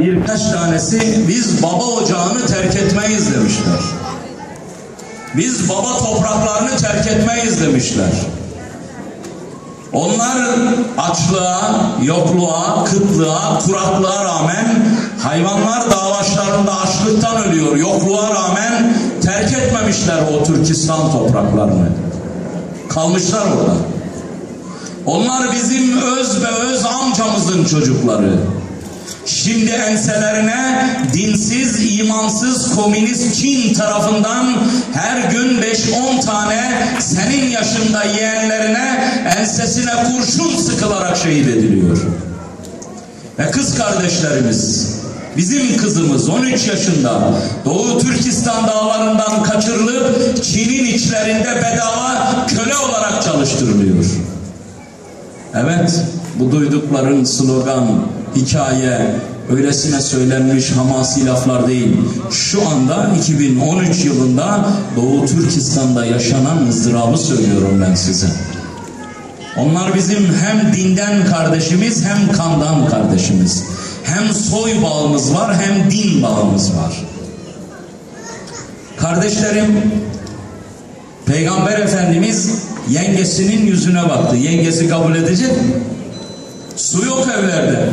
birkaç tanesi biz baba ocağını terk etmeyiz demişler. Biz baba topraklarını terk etmeyiz demişler. Onlar açlığa, yokluğa, kıtlığa, kuraklığa rağmen hayvanlar dağ açlıktan ölüyor. Yokluğa rağmen terk etmemişler o Türkistan topraklarını. Kalmışlar orada. Onlar bizim öz ve öz amcamızın çocukları. Şimdi enselerine dinsiz, imansız, komünist Çin tarafından her gün 5-10 tane senin yaşında yeğenlerine ensesine kurşun sıkılarak şehit ediliyor. Ve kız kardeşlerimiz, bizim kızımız 13 yaşında Doğu Türkistan dağlarından kaçırılıp Çin'in içlerinde bedava köle olarak çalıştırılıyor. Evet, bu duydukların slogan, hikaye, öylesine söylenmiş hamasi laflar değil. Şu anda 2013 yılında Doğu Türkistan'da yaşanan ızdırabı söylüyorum ben size. Onlar bizim hem dinden kardeşimiz hem kandan kardeşimiz. Hem soy bağımız var hem din bağımız var. Kardeşlerim, Peygamber Efendimiz yengesinin yüzüne baktı. Yengesi kabul edecek mi? Su yok evlerde.